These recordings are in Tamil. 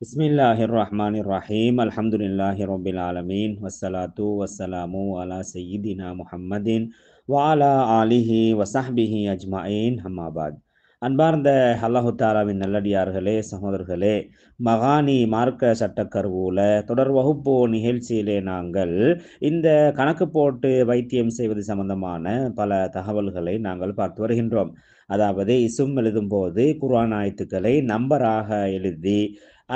பிஸ்மில்லாஹிர் ரஹ்மான் ரஹீம் அலமதுல்லாஹி ரொபில் ஆலமீன் வசலாத்து வசலாமு அலா சையீதினா முஹம்மதின் வாலா ஆலிஹி வசஹ்பிஹி அஜ்மாயின் ஹமாபாத் அன்பார்ந்த அல்லாஹு தாலாவின் நல்லடியார்களே சகோதரர்களே மகானி மார்க்க சட்டக்கருவூல தொடர் வகுப்பு நிகழ்ச்சியிலே நாங்கள் இந்த கணக்கு போட்டு வைத்தியம் செய்வது சம்பந்தமான பல தகவல்களை நாங்கள் பார்த்து வருகின்றோம். அதாவது இசும் எழுதும்போது குர்ஆன் ஆயத்துக்களை நம்பராக எழுதி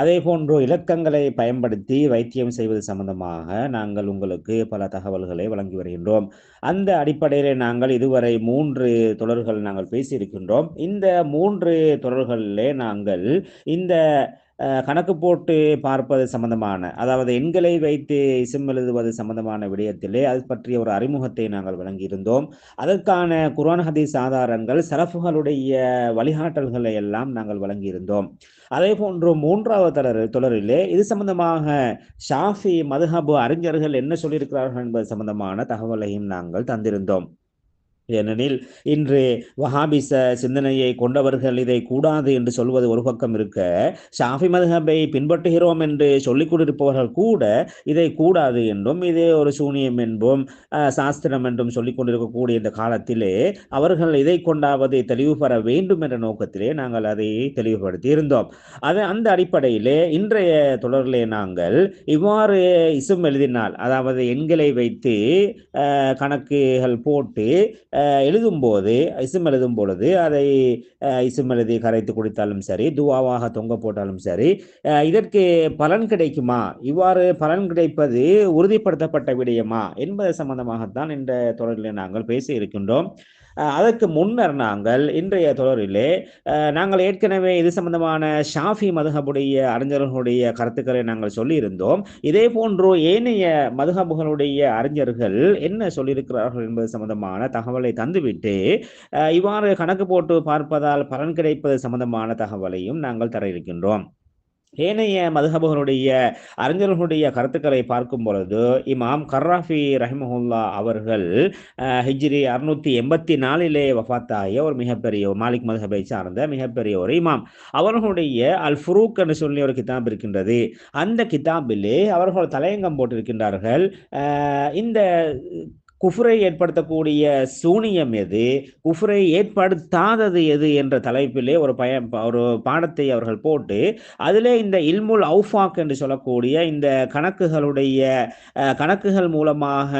அதே போன்று இலக்கங்களை பயன்படுத்தி வைத்தியம் செய்வது சம்பந்தமாக நாங்கள் உங்களுக்கு பல தகவல்களை வழங்கி வருகின்றோம். அந்த அடிப்படையில் நாங்கள் இதுவரை மூன்று தொடர்கள் நாங்கள் பேசியிருக்கின்றோம். இந்த மூன்று தொடர்களிலே நாங்கள் இந்த கணக்கு போட்டு பார்ப்பது சம்பந்தமான அதாவது எண்களை வைத்து இசம் எழுதுவது சம்பந்தமான விடயத்திலே அது பற்றிய ஒரு அறிமுகத்தை நாங்கள் வழங்கியிருந்தோம். அதற்கான குரான் ஹதீஸ் ஆதாரங்கள் சரஃபுகளுடைய வழிகாட்டல்களை எல்லாம் நாங்கள் வழங்கியிருந்தோம். அதே போன்று மூன்றாவது தொடர் தொடரிலே இது சம்பந்தமாக ஷாஃபி மதுஹபு அறிஞர்கள் என்ன சொல்லியிருக்கிறார்கள் என்பது சம்பந்தமான தகவலையும் நாங்கள் தந்திருந்தோம். ஏனெனில் இன்று வஹாபிச சிந்தனையை கொண்டவர்கள் இதை கூடாது என்று சொல்வது ஒரு பக்கம் இருக்க ஷாஃபி மதுஹபை பின்பற்றுகிறோம் என்று சொல்லிக் கொண்டிருப்பவர்கள் கூட இதை கூடாது என்றும் இதே ஒரு சூனியம் என்பும் சாஸ்திரம் என்றும் சொல்லிக் கொண்டிருக்கக்கூடிய இந்த காலத்திலே அவர்கள் இதை கொண்டாவது தெளிவு பெற வேண்டும் என்ற நோக்கத்திலே நாங்கள் அதை தெளிவுபடுத்தி இருந்தோம். அது அந்த அடிப்படையிலே இன்றைய தொடரிலே நாங்கள் இவ்வாறு இசும் எழுதினால் அதாவது எண்களை வைத்து கணக்குகள் போட்டு எழுதும்போது இசும் எழுதும் பொழுது அதை இசும் எழுதி கரைத்து குடித்தாலும் சரி துவாவாக தொங்க போட்டாலும் சரி இதற்கு பலன் கிடைக்குமா? இவ்வாறு பலன் கிடைப்பது உறுதிப்படுத்தப்பட்ட விடயமா? என்பது சம்பந்தமாகத்தான் இந்த தொடரில் நாங்கள் பேசி இருக்கின்றோம் அதற்கு முன்னர் நாங்கள் இன்றைய தொடரிலே நாங்கள் ஏற்கனவே இது சம்பந்தமான ஷாஃபி மதுகபுடைய அறிஞர்களுடைய கருத்துக்களை நாங்கள் சொல்லியிருந்தோம். இதே போன்று ஏனைய மதுகபுகளுடைய அறிஞர்கள் என்ன சொல்லியிருக்கிறார்கள் என்பது சம்பந்தமான தகவலை தந்துவிட்டு இவ்வாறு கணக்கு போட்டு பார்ப்பதால் பலன் கிடைப்பது சம்பந்தமான தகவலையும் நாங்கள் தர இருக்கின்றோம். ஏனைய மதுஹபுகளுடைய அறிஞர்களுடைய கருத்துக்களை பார்க்கும் பொழுது இமாம் கர்ராஃபி ரஹிமஹுல்லா அவர்கள் ஹிஜ்ரி அறுநூத்தி எண்பத்தி நாலிலே வஃத்தாகிய ஒரு மிகப்பெரிய மாலிக் மதுஹபை சார்ந்த மிகப்பெரிய ஒரு இமாம். அவர்களுடைய அல் ஃபுரூக் என்று சொல்லி ஒரு கிதாப் இருக்கின்றது. அந்த கிதாபிலே அவர்கள் தலையங்கம் போட்டிருக்கின்றார்கள். இந்த குஃப்ரை ஏற்படுத்தக்கூடிய சூனியம் எது? குஃப்ரை ஏற்படுத்தாதது எது என்ற தலைப்பிலே ஒரு பய ஒரு பாடத்தை அவர்கள் போட்டு அதிலே இந்த இல்முல் அவுஃபாக் என்று சொல்லக்கூடிய இந்த கணக்குகளுடைய கணக்குகள் மூலமாக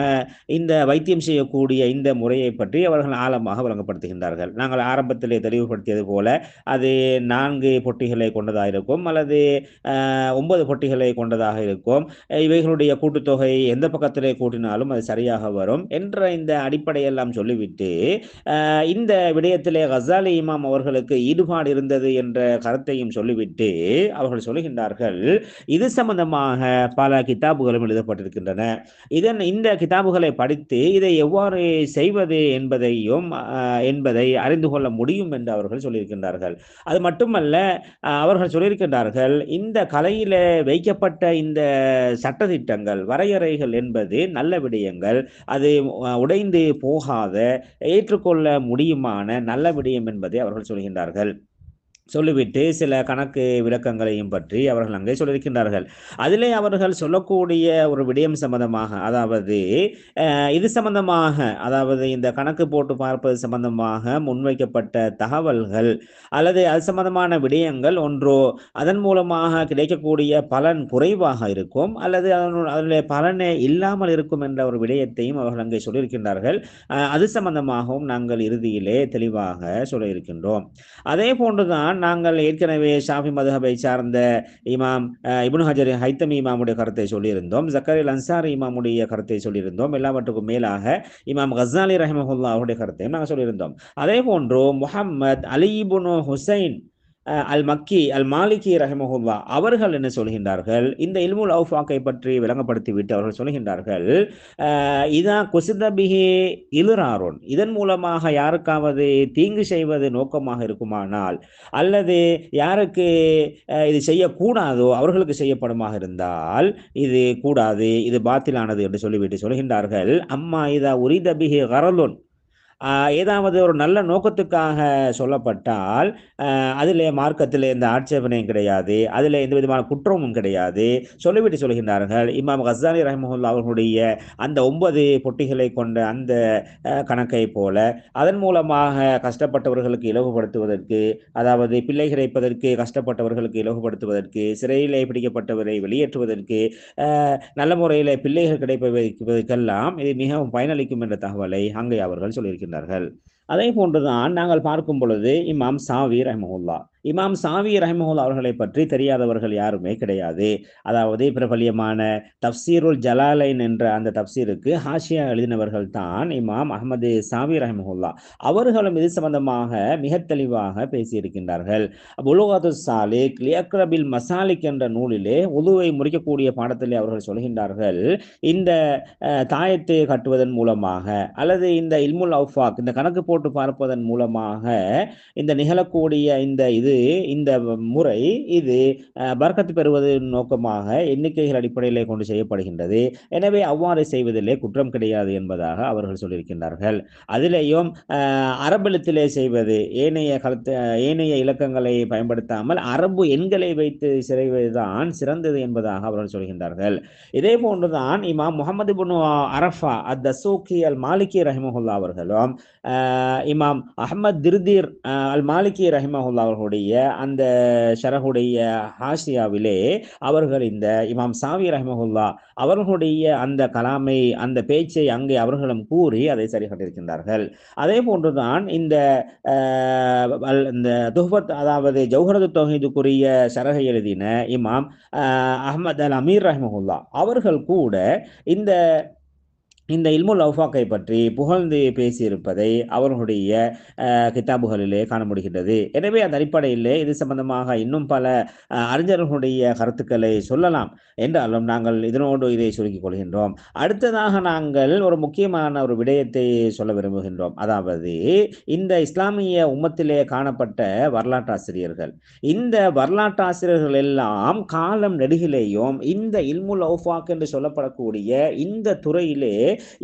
இந்த வைத்தியம் செய்யக்கூடிய இந்த முறையை பற்றி அவர்கள் ஆழமாக வழங்கப்படுத்துகின்றார்கள் நாங்கள் ஆரம்பத்திலே தெளிவுபடுத்தியது போல அது நான்கு பொட்டிகளை கொண்டதாக இருக்கும் அல்லது ஒன்பது பொட்டிகளை கொண்டதாக இருக்கும். இவைகளுடைய கூட்டுத்தொகை எந்த பக்கத்திலே கூட்டினாலும் அது சரியாக வரும். என்ற இந்த அடிப்படையெல்லாம் சொல்லிவிட்டு இந்த விடயத்திலே கசாலி இமாம் அவர்களுக்கு ஈடுபாடு இருந்தது என்ற கருத்தையும் சொல்லிவிட்டு அவர்கள் சொல்லுகின்றார்கள் இது சம்பந்தமாக பல கிதாபுகளும் எழுதப்பட்டிருக்கின்றன. இதன் இந்த கிதாபுகளை படித்து இதை எவ்வாறு செய்வது என்பதையும் என்பதை அறிந்து கொள்ள முடியும் என்று அவர்கள் சொல்லியிருக்கின்றார்கள். அது மட்டுமல்ல அவர்கள் சொல்லியிருக்கின்றார்கள் இந்த கலையில வைக்கப்பட்ட இந்த சட்டத்திட்டங்கள் வரையறைகள் என்பது நல்ல விடயங்கள் அது உடைந்து போகாத ஏற்றுக்கொள்ள முடியுமான நல்ல விடயம் என்பதை அவர்கள் சொல்கின்றார்கள். சொல்லிவிட்டு சில கணக்கு விளக்கங்களையும் பற்றி அவர்கள் அங்கே சொல்லியிருக்கின்றார்கள். அதிலே அவர்கள் சொல்லக்கூடிய ஒரு விடயம் சம்பந்தமாக அதாவது இது சம்பந்தமாக அதாவது இந்த கணக்கு போட்டு பார்ப்பது சம்பந்தமாக முன்வைக்கப்பட்ட தகவல்கள் அல்லது அது சம்பந்தமான விடயங்கள் ஒன்றோ அதன் மூலமாக கிடைக்கக்கூடிய பலன் குறைவாக இருக்கும் அல்லது அதனுடைய பலனே இல்லாமல் இருக்கும் என்ற ஒரு விடயத்தையும் அவர்கள் அங்கே சொல்லியிருக்கின்றார்கள். அது சம்பந்தமாகவும் நாங்கள் இறுதியிலே தெளிவாக சொல்லியிருக்கின்றோம். அதே போன்றுதான் நாங்கள் ஏற்கனவே ஷாஃபி மதுஹபை சார்ந்த இமாம் இபுன் ஹஜர் ஹைத்தம் இமாமுடைய கருத்தை சொல்லியிருந்தோம். ஜக்கரில் அன்சார் இமாமுடைய கருத்தை சொல்லியிருந்தோம். எல்லாவற்றுக்கும் மேலாக இமாம் கசாலி ரஹமஹுல்லா அவருடைய கருத்தையும் நாங்கள் சொல்லியிருந்தோம். அதே போன்று முஹம்மத் அலிபுனு ஹுசைன் அல் மக்கி அல் மாலிகி ரஹமஹுல்லா அவர்கள் என்ன சொல்கின்றார்கள்? இந்த இல்முல் அவுஃபாக்கை பற்றி விளங்கப்படுத்தி விட்டு அவர்கள் சொல்கின்றார்கள் இதா குசிதபிஹி இலுராரோன் இதன் மூலமாக யாருக்காவது தீங்கு செய்வது நோக்கமாக இருக்குமானால் அல்லது யாருக்கு இது செய்யக்கூடாதோ அவர்களுக்கு செய்யப்படுமாக இருந்தால் இது கூடாது இது பாத்திலானது என்று சொல்லிவிட்டு சொல்கின்றார்கள். அம்மா இதா உரிதபிஹி கரலுன். ஏதாவது ஒரு நல்ல நோக்கத்துக்காக சொல்லப்பட்டால் அதிலே மார்க்கத்தில் எந்த ஆட்சேபனையும் கிடையாது அதில் எந்த விதமான குற்றமும் கிடையாது. சொல்லிவிட்டு சொல்கின்றார்கள் இமாம் ஹசானி ரஹமுல்லா அவர்களுடைய அந்த ஒன்பது பொட்டிகளை கொண்ட அந்த கணக்கை போல அதன் மூலமாக கஷ்டப்பட்டவர்களுக்கு இலவுபடுத்துவதற்கு அதாவது பிள்ளை கிடைப்பதற்கு கஷ்டப்பட்டவர்களுக்கு இலவுபடுத்துவதற்கு சிறையிலே பிடிக்கப்பட்டவரை வெளியேற்றுவதற்கு நல்ல முறையில் பிள்ளைகள் கிடைப்பதற்கெல்லாம் இது மிகவும் பயனளிக்கும் என்ற தகவலை அங்கே அவர்கள் சொல்லியிருக்கின்றார்கள் அதே போன்றுதான் நாங்கள் பார்க்கும் பொழுது இமாம் சாவி ரஹமஹுல்லா. இமாம் சாவி ரஹமஹுல்லா அவர்களை பற்றி தெரியாதவர்கள் யாருமே கிடையாது. அதாவது பிரபலியமான தப்சீருல் ஜலாலைன் என்ற அந்த தப்சீருக்கு ஹாஷியா எழுதினவர்கள் தான் இமாம் அகமது சாவி ரஹமஹுல்லா. அவர்களும் இது சம்பந்தமாக மிக தெளிவாக பேசியிருக்கின்றார்கள். புலுகாது சாலிக் லியக்ரபில் மசாலிக் என்ற நூலிலே உதுவை முறிக்கக்கூடிய பாடத்திலே அவர்கள் சொல்கின்றார்கள் இந்த தாயத்தை கட்டுவதன் மூலமாக அல்லது இந்த இல்முல் அவுஃபாக் இந்த கணக்கு போட்டு பார்ப்பதன் மூலமாக இந்த நிகழக்கூடிய இந்த இது இந்த முறை இது பர்க்கத்து பெறுவது நோக்கமாக எண்ணிக்கைகள் அடிப்படையிலே கொண்டு செய்யப்படுகின்றது. எனவே அவ்வாறு செய்வதிலே குற்றம் கிடையாது என்பதாக அவர்கள் சொல்லியிருக்கின்றார்கள். அதிலேயும் அரபெழுத்திலே செய்வது ஏனைய கலத்து ஏனைய இலக்கங்களை பயன்படுத்தாமல் அரபு எண்களை வைத்து சிறைவதுதான் சிறந்தது என்பதாக அவர்கள் சொல்கின்றார்கள். இதே போன்றுதான் இமாம் முகமது புனு அரஃபா அத் தசூக்கி அல் மாலிகி ரஹிமஹுல்லா அவர்களும் இமாம் அஹமத் திருதீர் அல் மாலிகி ரஹிமஹுல்லா அவர்களுடைய அந்த ஷரஹுடைய ஹாஷியாவிலே அவர்கள் இந்த இமாம் சாவி ரஹிமஹுல்லா அவர்களுடைய அந்த கலாமை அந்த பேச்சை அங்கே அவர்களும் கூறி அதை சரி கட்டிருக்கின்றார்கள் அதே போன்றுதான் இந்த இந்த துஹ்பத் அதாவது ஜௌஹரது தொகைதுக்குரிய ஷரகை எழுதின இமாம் அஹமத் அல் அமீர் ரஹிமஹுல்லா அவர்கள் கூட இந்த இந்த இல்முல் அவுஃபாக்கை பற்றி புகழ்ந்து பேசியிருப்பதை அவர்களுடைய கிதாபுகளிலே காண முடிகின்றது. எனவே அந்த அடிப்படையிலே இது சம்பந்தமாக இன்னும் பல அறிஞர்களுடைய கருத்துக்களை சொல்லலாம். என்றாலும் நாங்கள் இதனோடு இதை சுருக்கிக் கொள்கின்றோம். அடுத்ததாக நாங்கள் ஒரு முக்கியமான ஒரு விடயத்தை சொல்ல விரும்புகின்றோம். அதாவது இந்த இஸ்லாமிய உம்மத்திலே காணப்பட்ட வரலாற்றாசிரியர்கள் இந்த வரலாற்றாசிரியர்கள் எல்லாம் காலம் நெடுகிலேயும் இந்த இல்முல் அவுஃபாக் என்று சொல்லப்படக்கூடிய இந்த துறையிலே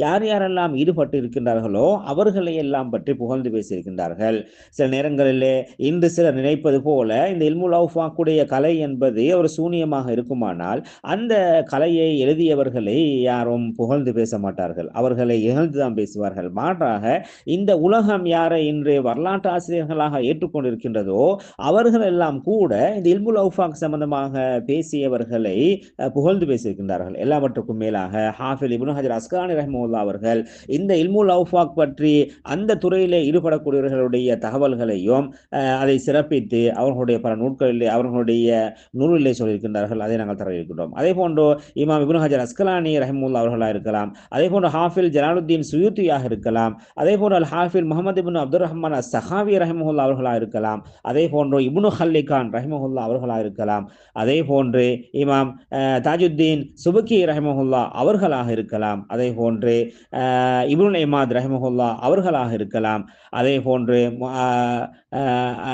யார் யாரெல்லாம் ஈடுபட்டு இருக்கின்றார்களோ அவர்களை எல்லாம் பற்றி புகழ்ந்து பேசியிருக்கின்றார்கள். சில நேரங்களிலே இன்று சிலர் நினைப்பது போல இந்த இல்முல் அவுஃபாக்குடைய கலை என்பது ஒரு சூனியமாக இருக்குமானால் அந்த கலையை எழுதியவர்களை யாரும் புகழ்ந்து பேச மாட்டார்கள். அவர்களை இகழ்ந்துதான் பேசுவார்கள். மாற்றாக இந்த உலகம் யாரை இன்று வரலாற்று ஆசிரியர்களாக ஏற்றுக்கொண்டிருக்கின்றதோ அவர்கள் எல்லாம் கூட இந்த இல்முல் அவுஃபாக் சம்பந்தமாக பேசியவர்களை புகழ்ந்து பேசியிருக்கின்றார்கள். எல்லாவற்றுக்கும் மேலாக ஹாஃபில் இபுன் ஹஜர் அஸ்கானி ரஹ்முல்லா அவர்கள் இந்த இல்முல் அவுஃபாக் பற்றி அந்த துறையிலே ஈடுபடக்கூடியவர்களுடைய தகவல்களையும் அதை சிறப்பித்து அவர்களுடைய பல நூட்களிலே அவர்களுடைய நூலிலே சொல்லியிருக்கின்றார்கள். அதை நாங்கள் தர இருக்கின்றோம் அதே போன்று இமாம் இபுன் ஹஜர் அஸ்கலானி ரஹமுல்லா அவர்களாக இருக்கலாம் அதே போன்று ஹாஃபில் ஜலாலுத்தீன் சுயூத்தியாக இருக்கலாம் அதே போன்று al Hafiz Muhammad ibn Abdul Rahman Sakhawi ரஹமுல்லா அவர்களாக இருக்கலாம் அதே போன்று இபுனு ஹல்லி கான் ரஹிமஹுல்லா அவர்களாக இருக்கலாம் அதே போன்று இமாம் தாஜுத்தீன் சுபுக்கி ரஹமஹுல்லா அவர்களாக இருக்கலாம் அதே போன்று இபுன் இமாத் ரஹமஹுல்லா அவர்களாக இருக்கலாம். அதே போன்று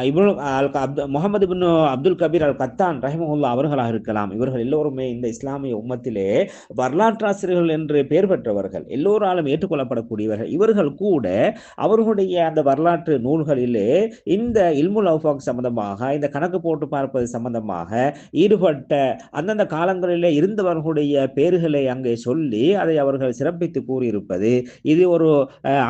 Ibn al Abd Muhammad ibn Abdul Kabir al Kattan ரஹமஹுல்லா அவர்களாக இருக்கலாம். இவர்கள் எல்லோருமே இந்த இஸ்லாமிய உம்மத்திலே வரலாற்றாசிரியர்கள் என்று பெயர் பெற்றவர்கள் எல்லோராலும் ஏற்றுக்கொள்ளப்படக்கூடியவர்கள். இவர்கள் கூட அவர்களுடைய அந்த வரலாற்று நூல்களிலே இந்த இல்முல் அவுஃபாக் சம்பந்தமாக இந்த கணக்கு போட்டு பார்ப்பது சம்பந்தமாக ஈடுபட்ட அந்தந்த காலங்களிலே இருந்தவர்களுடைய பேர்களை அங்கே சொல்லி அதை அவர்கள் சிறப்பித்து கூறியிருப்பது இது ஒரு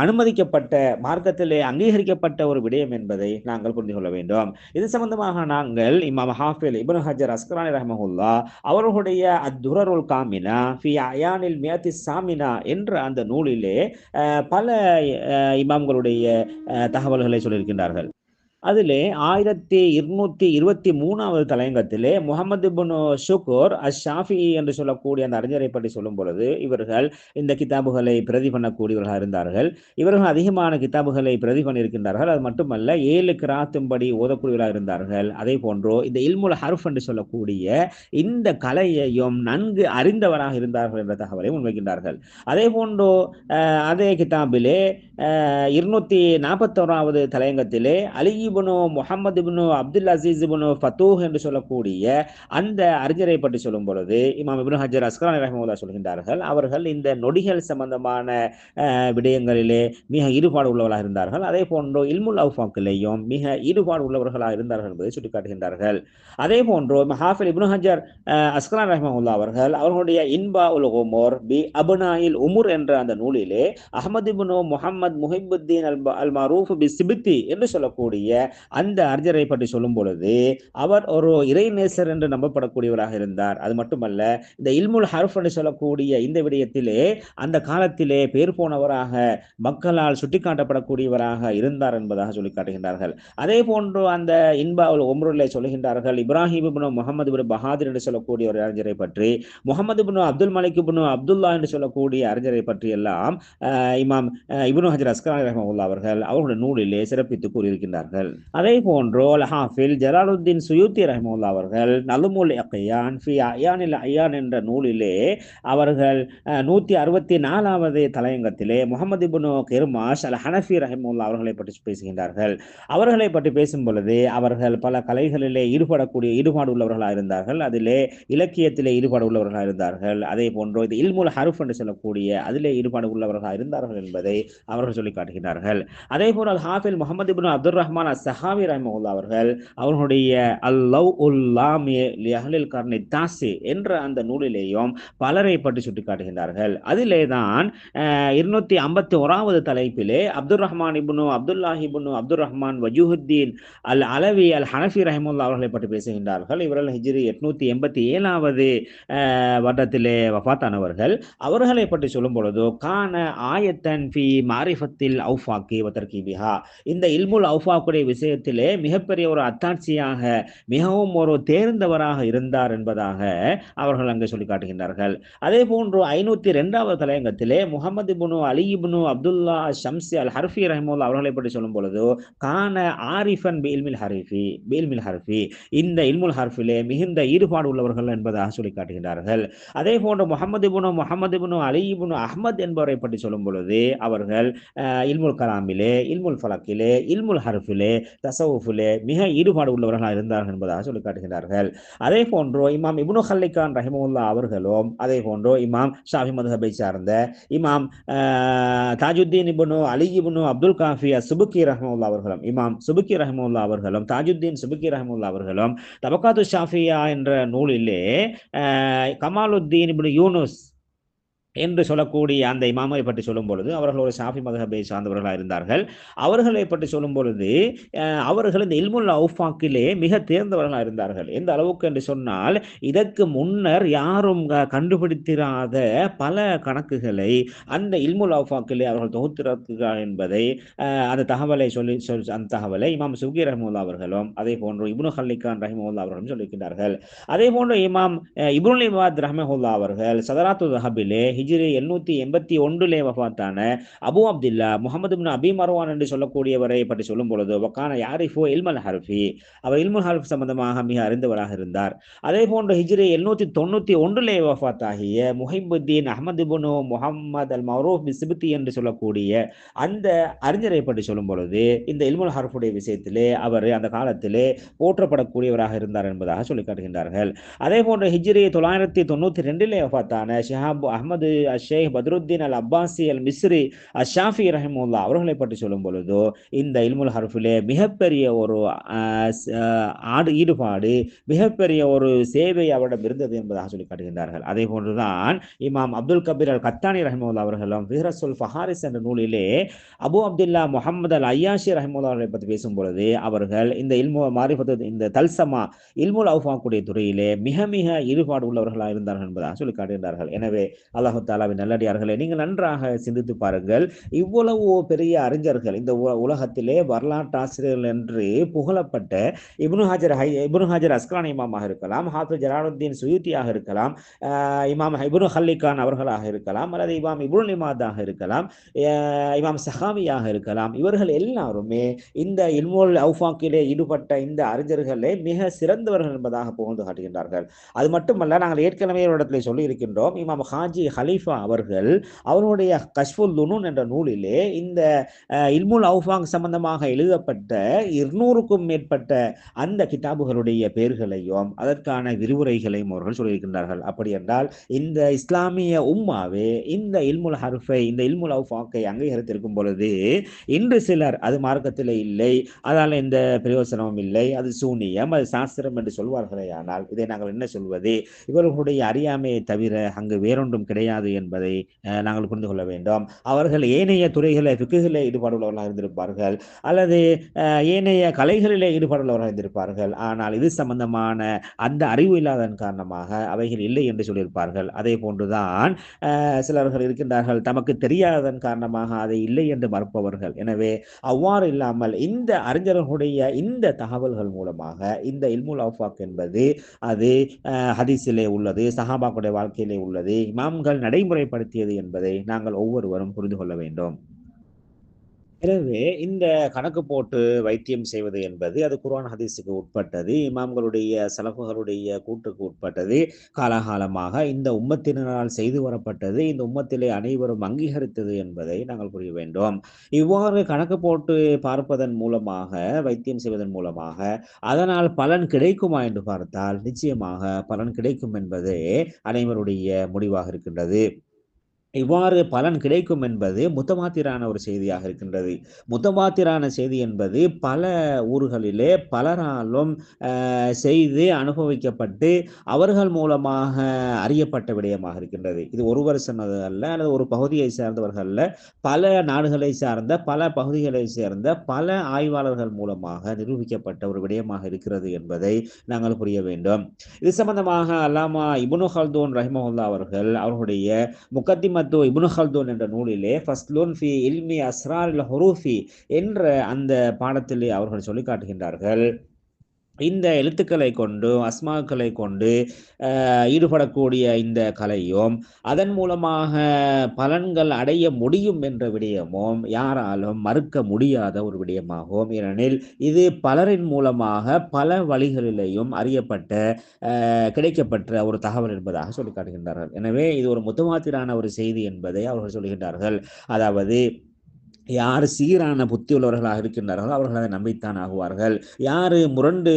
அனுமதிக்கப்பட்ட மார்க்கத்திலே அங்கீகரிக்கப்பட்ட ஒரு விடயம் என்பதை நாங்கள் புரிந்து கொள்ள வேண்டும். இது சம்பந்தமாக நாங்கள் இமாம் ஹாஃபில் இபுன் ஹஜர் அஸ்கரானி ரஹமஹுல்லா அவர்களுடைய அத்துரருல் காமினா ஃபி அயானில் மியாத்தி சாமினா என்ற அந்த நூலிலே பல இமாம்களுடைய தகவல்களை சொல்லியிருக்கின்றார்கள். அதிலே ஆயிரத்தி இருநூத்தி இருபத்தி மூணாவது தலையங்கத்திலே முகமது பின் ஷுகோர் அஷ் ஷாஃபி என்று சொல்லக்கூடிய அந்த அறிஞரை பற்றி சொல்லும் பொழுது இவர்கள் இந்த கிதாபுகளை பிரதி பண்ணக்கூடியவர்களாக இருந்தார்கள். இவர்கள் அதிகமான கிதாபுகளை பிரதி பண்ணியிருக்கின்றார்கள். அது மட்டுமல்ல ஏழு கிராத்தும்படி ஓதக்கூடியவர்களாக இருந்தார்கள். அதே போன்றோ இந்த இல்முல் ஹர்ஃப் என்று சொல்லக்கூடிய இந்த கலையையும் நன்கு அறிந்தவராக இருந்தார்கள் என்ற தகவலை முன்வைக்கின்றார்கள். அதே போன்றோ அதே கிதாபிலே இருநூத்தி நாற்பத்தோராவது தலையங்கத்திலே அலிபு இபுனு முஹம்மது இபுனு அப்துல் அசீஸ் இபுனு ஃபத்தூஹ் என்று சொல்லக்கூடிய அந்த அறிஞரை பற்றி சொல்லும் பொழுது இமாம் இபுனு ஹஜர் அஸ்கலானி ரஹமுல்லா சொல்கின்றார்கள் அவர்கள் இந்த நொடிகள் சம்பந்தமான விடயங்களிலே மிக ஈடுபாடு உள்ளவர்களாக இருந்தார்கள். அதே போன்று இல்முல் அவுஃபாக்கிலேயும் மிக ஈடுபாடு உள்ளவர்களாக இருந்தார்கள் என்பதை சுட்டிக்காட்டுகின்றார்கள். அதே போன்று ஹாஃபில் இப்னு ஹஜர் அஸ்கலான் ரஹ்மத்துல்லா அவர்கள் அவர்களுடைய இன்பா உல் உமர் பி அபுனாயில் உமுர் என்ற அந்த நூலிலே Ahmad ibn Muhammad Muhibbuddin al al Maruf B சிபித்தி என்று சொல்லக்கூடிய அந்த அர்ஜரை பற்றி சொல்லும் பொழுது அவர் ஒரு இறைநேசர் என்று நம்பப்படக்கூடியவராக இருந்தார். அது மட்டுமல்ல இந்த இல்முல் ஹர்ஃப் என்று சொல்லக்கூடிய இந்த விடயத்திலே அந்த காலத்திலே பேர் போனவராக மக்களால் சுட்டிக்காட்டப்படக்கூடியவராக இருந்தார் என்பதாக சொல்லி காட்டுகின்றார்கள். அதே போன்று அந்த இன்பா ஒம்ருல்லை சொல்லுகின்றார்கள் இப்ராஹிம் இப்னு முகமது பின் பஹாதிர் என்று சொல்லக்கூடிய ஒரு அறிஞரை பற்றி முகமது பின் அப்துல் மலிக் இப்னு அப்துல்லா என்று சொல்லக்கூடிய அறிஞரை பற்றி எல்லாம் அஹ், இமாம் இபுனு இப்னு ஹஜர் அஸ்கலானி ரஹ்மத்துல்லாஹி அவர்கள் அவர்களுடைய நூலிலே சிறப்பித்து கூறியிருக்கின்றார்கள். அதே போன்று அல் ஜலாலுத்தீன் சுயூத்தி ரஹமுல்லா அவர்கள் நலுமுல் அக்கையான் ஃபி அயானில் அயான் என்ற நூலிலே அவர்கள் அஹ், நூத்தி அறுபத்தி நாலாவது தலையங்கத்திலே முகமது இபுனு கெர்மாஷ் அல் ஹனஃபி ரஹமுல்லா அவர்களை பற்றி பேசுகின்றார்கள். அவர்களை பற்றி பேசும் பொழுது அவர்கள் பல கலைகளிலே ஈடுபடக்கூடிய ஈடுபாடு உள்ளவர்களாக இருந்தார்கள். அதிலே இலக்கியத்திலே ஈடுபாடு உள்ளவர்களாக இருந்தார்கள். அதே போன்று இது இல்முல் ஹருஃப் என்று சொல்லக்கூடிய அதிலே ஈடுபாடு உள்ளவர்களாக இருந்தார்கள் என்பதை அவர்கள் சொல்லி காட்டுகின்றார்கள் அதே போல் அல் ஹாஃபில் முகமது இப்னு அப்துல் ரஹ்மான் சஹாவி ரஹமுல்லா அவர்கள் அவர்களுடைய அல்லவ் லவ் உல் அஹ்லில் கர்னி தாசி என்ற அந்த நூலிலேயும் பலரை பற்றி சுட்டிக்காட்டுகின்றார்கள். அதிலே தான் இருநூத்தி ஐம்பத்தி ஓராவது தலைப்பிலே அப்துல் ரஹ்மான் இபுனு அப்துல்லாஹி இப்னு அப்துல் ரஹ்மான் வஜூஹுத்தீன் அல் அலவி அல் ஹனஃபி ரஹமுல்லா அவர்களை பற்றி பேசுகின்றார்கள். இவர்கள் ஹிஜ்ரி எட்நூத்தி எண்பத்தி ஏழாவது அஹ், வருடத்திலே வஃபாத்தானவர்கள் அவர்களை பற்றி சொல்லும் பொழுது கான ஆயத்தன் ஃபி மாரிஃபத்தில் அவுஃபாக்கி வதர்கிபிஹா. இந்த இல்முல் அவுஃபாக்குடைய விஷயத்திலே மிகப்பெரிய ஒரு அத்தாட்சியாக மிகவும் ஒரு தேர்ந்தவராக இருந்தார் என்பதாக அவர்கள் அங்கு சொல்லி காட்டுகின்றார்கள். அதே போன்று ஐநூத்தி ரெண்டாவது தலையங்கத்திலே முகமது புனு அலி இப்னு அப்துல்லா ஷம்சி அல் ஹர்ஃபி ரஹிமுல்லா அவர்களை பற்றி சொல்லும் பொழுது கான ஆரிஃபன் பி இல்மில் ஹரிஃபி பி இல்மில் ஹர்ஃபி இந்த இல்முல் ஹர்ஃபிலே மிகுந்த ஈடுபாடு உள்ளவர்கள் என்பதாக சொல்லி காட்டுகின்றார்கள். அதே போன்று முகமது புனு முகமது புனு அலி இப்னு அஹமத் என்பவரை பற்றி சொல்லும் பொழுது அவர்கள் இல்முல் கலாமிலே இல்முல் ஃபலக்கிலே இல்முல் ஹர்ஃபிலே தசவுஃபிலே மிக ஈடுபாடு உள்ளவர்களாக இருந்தார்கள் என்பதாக சொல்லி காட்டுகிறார்கள் அதே போன்றோ இமாம் இப்னு ஹல்லிகான் ரஹிமுல்லா அவர்களும் அதே போன்றோ இமாம் ஷாஃபி மதுஹபை சார்ந்த இமாம் ஆஹ், தாஜுத்தீன் இபுனு அலி இபுனு அப்துல் காஃபி சுபுக்கி ரஹமுல்லா அவர்களும் இமாம் சுபுக்கி ரஹமுல்லா அவர்களும் தாஜுத்தீன் சுபுக்கி ரஹமுல்லா அவர்களும் தபக்காத்து ஷாஃபியா என்ற நூலிலே ஆஹ், கமாலுத்தீன் இபுனு யூனுஸ் என்று சொல்லக்கூடிய அந்த இமாமை பற்றி சொல்லும் பொழுது அவர்கள் ஒரு ஷாஃபி மதகபை சார்ந்தவர்களாக இருந்தார்கள். அவர்களை பற்றி சொல்லும் பொழுது அவர்கள் இந்த இல்முல் அவுஃபாக்கிலே மிக தேர்ந்தவர்களாக இருந்தார்கள். எந்த அளவுக்கு என்று சொன்னால் இதற்கு முன்னர் யாரும் கண்டுபிடித்திராத பல கணக்குகளை அந்த இல்முல் அவுஃபாக்கிலே அவர்கள் தொகுத்திருக்கிறார்கள் என்பதை அந்த தகவலை சொல்லி சொல் அந்த தகவலை இமாம் சுகி ரஹமுல்லா அவர்களும் அதே போன்று இப்னு ஹல்லிகான் ரஹிமுல்லா அவர்களும் சொல்லியிருக்கிறார்கள் அதே போன்று இமாம் இப்னுல் இமாத் ரஹமஹுல்லா அவர்கள் சதராத்து தஹபிலே ஹிஜ்ரி எண்ணூத்தி எண்பத்தி ஒன்றிலே வஃபாத்தான அபு அப்துல்லா முகமது இப்னு அபி மர்வான் என்று சொல்லக்கூடியவரை பற்றி சொல்லும் பொழுது ஒக்கான யாரிஃபோ இல்மல் ஹர்ஃபி. அவர் இல்முல் ஹர்ஃப் சம்பந்தமாக மிக அறிந்தவராக இருந்தார். அதே போன்று ஹிஜ்ரி எண்ணூத்தி தொண்ணூத்தி ஒன்றிலே வஃபாத்தாகிய Muhibbuddin Ahmad ibn Muhammad al Maruf B என்று சொல்லக்கூடிய அந்த அறிஞரை பற்றி சொல்லும் பொழுது இந்த இல்முல் ஹர்ஃபுடைய விஷயத்திலே அவர் அந்த காலத்திலே போற்றப்படக்கூடியவராக இருந்தார் என்பதாக சொல்லி காட்டுகின்றார்கள். அதே போன்று ஹிஜ்ரி தொள்ளாயிரத்தி தொண்ணூத்தி ரெண்டிலே வஃபாத்தான ஷிஹாப் அஹமது அஷேக் பத்ருத்தீன் அல் அப்பாசி அல் மிஸ்ரி அஷாஃபி ரஹிமுல்லா அவர்களை பற்றி சொல்லும் பொழுது இந்த இல்முல் ஹர்ஃபிலே மிகப்பெரிய ஒரு ஆடு ஈடுபாடு மிகப்பெரிய ஒரு சேவை அவரிடம் இருந்தது என்பதாக சொல்லி காட்டுகின்றார்கள். அதே போன்றுதான் இமாம் அப்துல் கபீர் அல் கத்தானி ரஹிமுல்லா அவர்களும் விஹரசுல் ஃபஹாரிஸ் என்ற நூலிலே அபு அப்துல்லா முகமது அல் ஐயாஷி ரஹிமுல்லா அவர்களை பற்றி பேசும் பொழுது அவர்கள் இந்த இல்மு மாரிஃபத்து இந்த தல்சமா இல்முல் அவுஃபாக்குடைய துறையிலே மிக மிக ஈடுபாடு உள்ளவர்களாக இருந்தார்கள் என்பதாக சொல்லி காட்டுகின்றார்கள். எனவே அல்லாஹ் தாலாவின் நல்லடியார்களே நீங்கள் நன்றாக சிந்தித்து பாருங்கள். இவ்வளவு பெரிய அறிஞர்கள் இந்த உலகத்திலே வரலாற்று ஆசிரியர்கள் என்று புகழப்பட்ட இப்னு ஹாஜர் ஹை இப்னு ஹாஜர் அஸ்கலான் இமாமாக இருக்கலாம் ஹாஃபிஸ் ஜலாலுத்தீன் சுயூத்தியாக இருக்கலாம் இமாம் இப்னு ஹல்லிகான் அவர்களாக இருக்கலாம் அல்லது இமாம் இப்னு இமாதாக இருக்கலாம் இமாம் சஹாமியாக இருக்கலாம். இவர்கள் எல்லாருமே இந்த இல்முல் அவுஃபாக்கிலே ஈடுபட்ட இந்த அறிஞர்களே மிக சிறந்தவர்கள் என்பதாக புகழ்ந்து காட்டுகின்றார்கள். அது மட்டுமல்ல நாங்கள் ஏற்கனவே ஒரு இடத்துல சொல்லி இருக்கின்றோம் இமாம் ஹாஜி ஹல் ஹலீஃபா அவர்கள் அவருடைய கஷ்புல் துனூன் என்ற நூலிலே இந்த இல்முல் அவுஃபாங் சம்பந்தமாக எழுதப்பட்ட இருநூறுக்கும் மேற்பட்ட அந்த கிதாபுகளுடைய பெயர்களையும் அதற்கான விரிவுரைகளையும் அவர்கள் சொல்லியிருக்கின்றார்கள். அப்படி என்றால் இந்த இஸ்லாமிய உம்மாவே இந்த இல்முல் ஹர்ஃபை இந்த இல்முல் அவுஃபாக்கை அங்கீகரித்திருக்கும் பொழுது இன்று சிலர் அது மார்க்கத்தில் இல்லை அதனால் எந்த பிரயோசனமும் இல்லை அது சூனியம் அது சாஸ்திரம் என்று சொல்வார்களே ஆனால் இதை நாங்கள் என்ன சொல்வது? இவர்களுடைய அறியாமையை தவிர அங்கு வேறொன்றும் கிடையாது. என்பதை நாங்கள் புரிந்து கொள்ள வேண்டும். அவர்கள் ஏனைய துறைகளை பிக்குகளில் ஈடுபாடுள்ளவர்களாக இருந்திருப்பார்கள். அல்லது ஏனைய கலைகளிலே ஈடுபாடுள்ளவர்களாக இருந்திருப்பார்கள். ஆனால் இது சம்பந்தமான அந்த அறிவு இல்லாதன் காரணமாக அவைகள் இல்லை என்று சொல்லியிருப்பார்கள். அதே போன்றுதான் சிலர்கள் இருக்கின்றார்கள். தமக்கு தெரியாததன் காரணமாக அதை இல்லை என்று மறுப்பவர்கள். எனவே அவ்வாறு இல்லாமல் இந்த அறிஞர்களுடைய இந்த தகவல்கள் மூலமாக இந்த இல்முல் அஃபாக் என்பது அது ஹதீஸிலே உள்ளது சஹாபாக்குடைய வாழ்க்கையிலே உள்ளது இமாம்கள் நடைமுறைப்படுத்தியது என்பதை நாங்கள் ஒவ்வொருவரும் புரிந்து கொள்ள வேண்டும். எனவே இந்த கணக்கு போட்டு வைத்தியம் செய்வது என்பது அது குர்ஆன் ஹதீஸுக்கு உட்பட்டது இமாம்களுடைய சலஃபுகளுடைய கூட்டுக்கு உட்பட்டது. காலகாலமாக இந்த உம்மத்தினரால் செய்து வரப்பட்டது இந்த உம்மத்திலே அனைவரும் அங்கீகரித்தது என்பதை நாங்கள் புரிய வேண்டும். இவ்வாறு கணக்கு போட்டு பார்ப்பதன் மூலமாக வைத்தியம் செய்வதன் மூலமாக அதனால் பலன் கிடைக்குமா என்று பார்த்தால் நிச்சயமாக பலன் கிடைக்கும் என்பதே அனைவருடைய முடிவாக இருக்கின்றது. இவ்வாறு பலன் கிடைக்கும் என்பது முத்தமாத்திரான ஒரு செய்தியாக இருக்கின்றது. முத்தமாத்திரான செய்தி என்பது பல ஊர்களிலே பலராலும் செய்து அனுபவிக்கப்பட்டு அவர்கள் மூலமாக அறியப்பட்ட விடயமாக இருக்கின்றது. இது ஒருவர் சொன்னது அல்ல அல்லது ஒரு பகுதியை சார்ந்தவர்கள் அல்ல. பல நாடுகளை சார்ந்த பல பகுதிகளை சேர்ந்த பல ஆய்வாளர்கள் மூலமாக நிரூபிக்கப்பட்ட ஒரு விடயமாக இருக்கிறது என்பதை நாங்கள் புரிய வேண்டும். இது சம்பந்தமாக அல்லாமா இபுனு ஹல்தூன் ரஹிமஹுல்லா அவர்கள் அவர்களுடைய முகத்திமத்து இப்னு ஹல்தூன் என்ற நூலிலே ஃபஸ்லுன் ஃபி இல்மி அஸ்ராரில் ஹுரூஃபி என்ற அந்த பாடத்திலே அவர்கள் சொல்லி காட்டுகின்றார்கள் இந்த எழுத்துக்களை கொண்டு அஸ்மாக்களை கொண்டு ஈடுபடக்கூடிய இந்த கலையும் அதன் மூலமாக பலன்கள் அடைய முடியும் என்ற விடயமும் யாராலும் மறுக்க முடியாத ஒரு விடயமாகும் ஏனெனில் இது பலரின் மூலமாக பல வழிகளிலேயும் அறியப்பட்ட கிடைக்கப்பட்ட ஒரு தகவல் என்பதாக சொல்லி காட்டுகின்றார்கள். எனவே இது ஒரு முத்தமாத்திரான ஒரு செய்தி என்பதை அவர்கள் சொல்கின்றார்கள். அதாவது யார் சீரான புத்தி உள்ளவர்களாக இருக்கின்றார்களோ அவர்கள் அதை நம்பித்தான் ஆகுவார்கள். யார் முரண்டு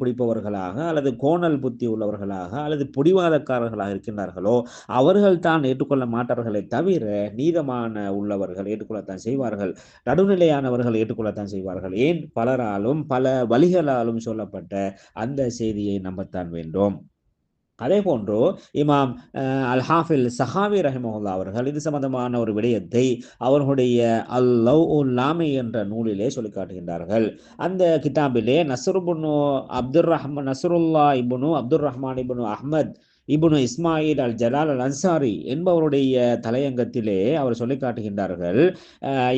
பிடிப்பவர்களாக அல்லது கோணல் புத்தி உள்ளவர்களாக அல்லது பிடிவாதக்காரர்களாக இருக்கின்றார்களோ அவர்கள் தான் ஏற்றுக்கொள்ள மாட்டார்களே தவிர நீதமான உள்ளவர்கள் ஏற்றுக்கொள்ளத்தான் செய்வார்கள். நடுநிலையானவர்கள் ஏற்றுக்கொள்ளத்தான் செய்வார்கள். ஏன்? பலராலும் பல வழிகளாலும் சொல்லப்பட்ட அந்த செய்தியை நம்பத்தான் வேண்டும். அதே போன்று இமாம் அல் ஹாஃபில் சஹாவி ரஹிமஹுல்லா அவர்கள் இது சம்பந்தமான ஒரு விடயத்தை அவர்களுடைய அல் லவ் உல் லாமி என்ற நூலிலே சொல்லி காட்டுகின்றார்கள். அந்த கிதாபிலே நசருபுனு அப்துர் ரஹ்மான் நசருல்லா இபுனு அப்துர் ரஹ்மான் இபுனு அஹ்மத் இபுனு இஸ்மாயில் அல் ஜலால் அல் அன்சாரி என்பவருடைய தலையங்கத்திலே அவர் சொல்லி காட்டுகின்றார்கள்.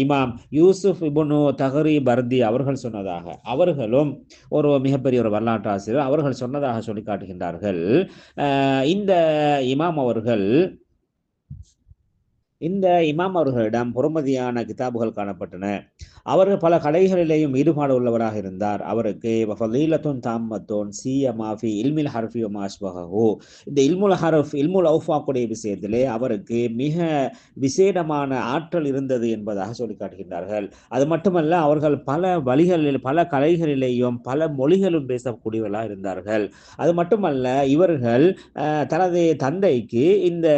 இமாம் யூசுப் இபுனு தஹரி பர்தி அவர்கள் சொன்னதாக. அவர்களும் ஒரு மிகப்பெரிய ஒரு வரலாற்று ஆசிரியர். அவர்கள் சொன்னதாக சொல்லி காட்டுகின்றார்கள். இந்த இமாம் அவர்கள் இந்த இமாம் அவர்களிடம் பொறுமதியான கிதாபுகள் காணப்பட்டன. அவர்கள் பல கலைகளிலேயும் ஈடுபாடு உள்ளவராக இருந்தார். அவருக்கு ஃபலீலத்துன் தாம்மத்துன் சிய மாஃபி இல்மில் ஹர்ஃபி மாஸ்பஹு இந்த இல்முல் ஹரஃப் இல்முல் அவுஃபாக்குடைய விஷயத்திலே அவருக்கு மிக விசேடமான ஆற்றல் இருந்தது என்பதாக சொல்லி காட்டுகின்றார்கள். அது மட்டுமல்ல அவர்கள் பல வழிகளில் பல கலைகளிலேயும் பல மொழிகளும் பேசக்கூடியவர்களாக இருந்தார்கள். அது மட்டுமல்ல இவர்கள் தனது தந்தைக்கு இந்த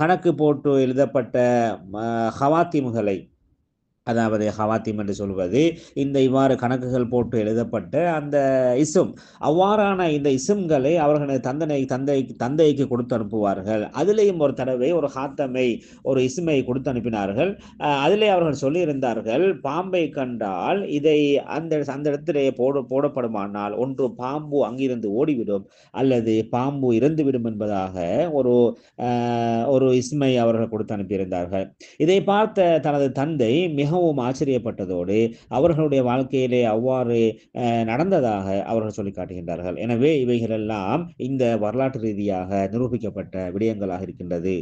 கணக்கு போட்டு எழுதப்பட்ட அஹ், ஹவாத்திமுகளை அதாவது ஹவாத்திம் என்று சொல்வது இந்த இவ்வாறு கணக்குகள் போட்டு எழுதப்பட்ட அந்த இசும் அவ்வாறான இந்த இசும்களை அவர்களது தந்தனை தந்தை தந்தைக்கு கொடுத்து அனுப்புவார்கள். அதிலேயும் ஒரு தடவை ஒரு ஹாத்தமை ஒரு இசுமை கொடுத்து அனுப்பினார்கள். அதிலே அவர்கள் சொல்லியிருந்தார்கள் பாம்பை கண்டால் இதை அந்த அந்த இடத்திலே போட போடப்படுமானால் ஒன்று பாம்பு அங்கிருந்து ஓடிவிடும் அல்லது பாம்பு இறந்துவிடும் என்பதாக ஒரு ஒரு இஸ்மை அவர்கள் கொடுத்து அனுப்பியிருந்தார்கள். இதை பார்த்த தனது தந்தை மிகவும் ஆச்சரியப்பட்டதோடு அவர்களுடைய வாழ்க்கையிலே அவ்வாறு அஹ், நடந்ததாக அவர்கள் சொல்லி காட்டுகின்றார்கள். எனவே இவைகளெல்லாம் இந்த வரலாற்று ரீதியாக நிரூபிக்கப்பட்ட விடயங்களாக இருக்கின்றது.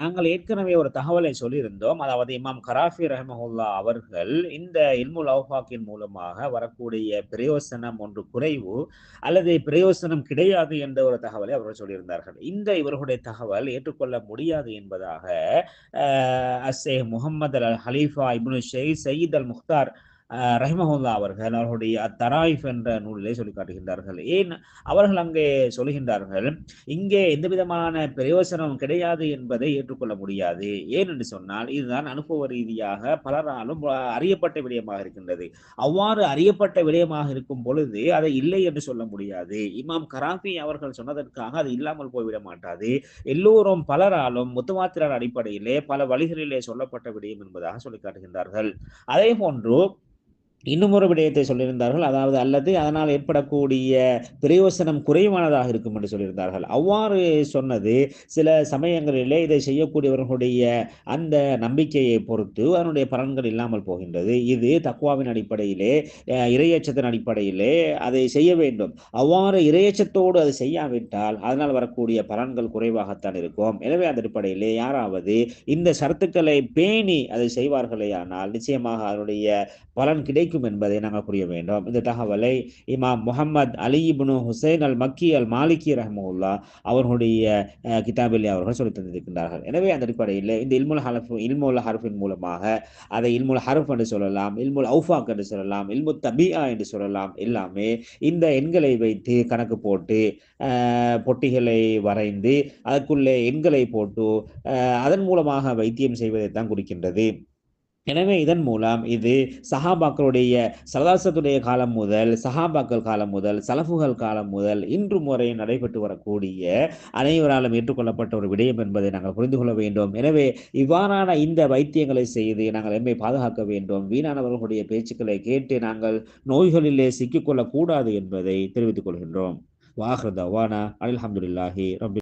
நாங்கள் ஏற்கனவே ஒரு தகவலை சொல்லியிருந்தோம். அதாவது இமாம் கராஃபி ரஹமஹுல்லா அவர்கள் இந்த இல்முல் அவுஃபாக்கின் மூலமாக வரக்கூடிய பிரயோசனம் ஒன்று குறைவு அல்லது பிரயோசனம் கிடையாது என்ற ஒரு தகவலை அவர்கள் சொல்லியிருந்தார்கள். இந்த இவர்களுடைய தகவல் ஏற்றுக்கொள்ள முடியாது என்பதாக அசே முகமது அல் ஹலீஃபா இப்னு ஷெய் சயீத் அல் முக்தார் ரஹிமஹுல்லா அவர்கள் அவர்களுடைய அத்தராயிஃப் என்ற நூலிலே சொல்லி காட்டுகின்றார்கள். ஏன் அவர்கள் அங்கே சொல்கின்றார்கள் இங்கே எந்த விதமான பிரயோசனம் கிடையாது என்பதை ஏற்றுக்கொள்ள முடியாது. ஏன் என்று சொன்னால் இதுதான் அனுபவ ரீதியாக பலராலும் அறியப்பட்ட விடயமாக இருக்கின்றது. அவ்வாறு அறியப்பட்ட விடயமாக இருக்கும் பொழுது அதை இல்லை என்று சொல்ல முடியாது. இமாம் கராஃபி அவர்கள் சொன்னதற்காக அது இல்லாமல் போய்விட மாட்டாது. எல்லோரும் பலராலும் முத்துமாத்திரர் அடிப்படையிலே பல வழிகளிலே சொல்லப்பட்ட விடயம் என்பதாக சொல்லி காட்டுகின்றார்கள். அதே போன்று இன்னும் ஒரு விடயத்தை சொல்லியிருந்தார்கள். அதாவது அல்லது அதனால் ஏற்படக்கூடிய பிரயோசனம் குறைவானதாக இருக்கும் என்று சொல்லியிருந்தார்கள். அவ்வாறு சொன்னது சில சமயங்களிலே இதை செய்யக்கூடியவர்களுடைய அந்த நம்பிக்கையை பொறுத்து அதனுடைய பலன்கள் இல்லாமல் போகின்றது. இது தக்குவாவின் அடிப்படையிலே இரையச்சத்தின் அடிப்படையிலே அதை செய்ய வேண்டும். அவ்வாறு இரையச்சத்தோடு அதை செய்யாவிட்டால் அதனால் வரக்கூடிய பலன்கள் குறைவாகத்தான் இருக்கும். எனவே அந்த அடிப்படையிலே யாராவது இந்த சரத்துக்களை பேணி அதை செய்வார்களே ஆனால் நிச்சயமாக அதனுடைய பலன் கிடைக்கும். என்பதை நாங்கள் புரிய வேண்டும். இந்த தகவலை இமாம் முகமது அலி இப்னு ஹுசைன் அல் மக்கி அல் மாலிகி ரஹமுல்லா அவர்களுடைய கிதாபிலே அவர்கள் சொல்லி தந்திருக்கின்றார்கள். எனவே அந்த அடிப்படையில் இந்த இல்முல் ஹரஃப் இல்முல் ஹரஃபின் மூலமாக அதை இல்முல் ஹரஃப் என்று சொல்லலாம் இல்முல் அவுஃபாக் என்று சொல்லலாம் இல்மு தபியா என்று சொல்லலாம் எல்லாமே இந்த எண்களை வைத்து கணக்கு போட்டு பொட்டிகளை வரைந்து அதற்குள்ளே எண்களை போட்டு அதன் மூலமாக வைத்தியம் செய்வதை தான் குறிக்கின்றது. எனவே இதன் மூலம் இது சஹாபாக்களுடைய சலதாசத்துடைய காலம் முதல் சஹாபாக்கள் காலம் முதல் சலஃபுகள் காலம் முதல் இன்று முறை நடைபெற்று வரக்கூடிய அனைவராலும் ஏற்றுக்கொள்ளப்பட்ட ஒரு விடயம் என்பதை நாங்கள் புரிந்து கொள்ள வேண்டும். எனவே இவ்வாறான இந்த வைத்தியங்களை செய்து நாங்கள் எம்மை பாதுகாக்க வேண்டும். வீணானவர்களுடைய பேச்சுக்களை கேட்டு நாங்கள் நோய்களிலே சிக்கிக்கொள்ளக்கூடாது என்பதை தெரிவித்துக் கொள்கின்றோம். வாஹ்ரதவானா அலமதுல்லாஹி ரபி